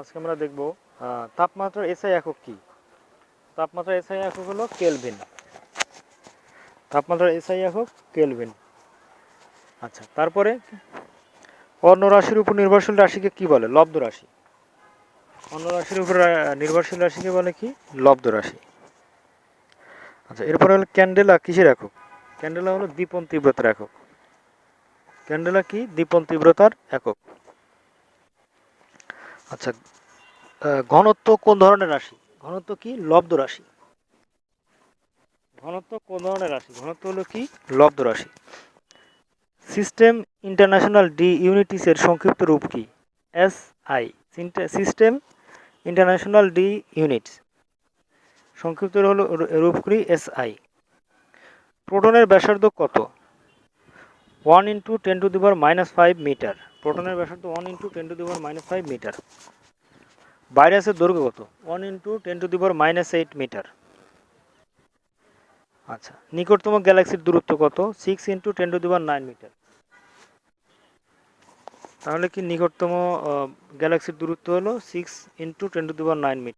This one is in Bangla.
আজকে আমরা দেখব তাপমাত্রার এসআই একক কি? তাপমাত্রার এসআই একক হলো কেলভিন তাপমাত্রার এসআই একক কেলভিন আচ্ছা তারপরে অন্য রাশির উপর নির্ভরশীল রাশিকে কি বলে? লব্ধ রাশি। অন্য রাশির উপর নির্ভরশীল রাশিকে বলে কি? লব্ধ রাশি। আচ্ছা এরপরে হলো ক্যান্ডেলা কিসের একক? ক্যান্ডেলা হলো দীপন তীব্রতার একক। ক্যান্ডেলা কি? দীপন তীব্রতার একক। আচ্ছা ঘনত্ব কোন ধরনের রাশি? ঘনত্ব কি? লব্ধ রাশি। ঘনত্ব কোন ধরনের রাশি? ঘনত্ব হলো কি? লব্ধ রাশি। সিস্টেম ইন্টারন্যাশনাল ডি ইউনিটিসের সংক্ষিপ্ত রূপ কি? S I. System international de units. সংক্ষিপ্ত হলো রূপ কি? S I. প্রোটনের ব্যাসার্ধ কত? One into ten to the power minus five metre. প্রোটনের ব্যাসার্ধ one into ten to the power minus five metre. ভাইরাসের দৈর্ঘ্য কত? One into ten to the power minus eight metre. আচ্ছা নিকটতম গ্যালাক্সির দূরত্ব কত? Six into ten to the power nine metre. তাহলে কি নিকটতম গ্যালাক্সির দূরত্ব হলো six into ten to the power nine metre?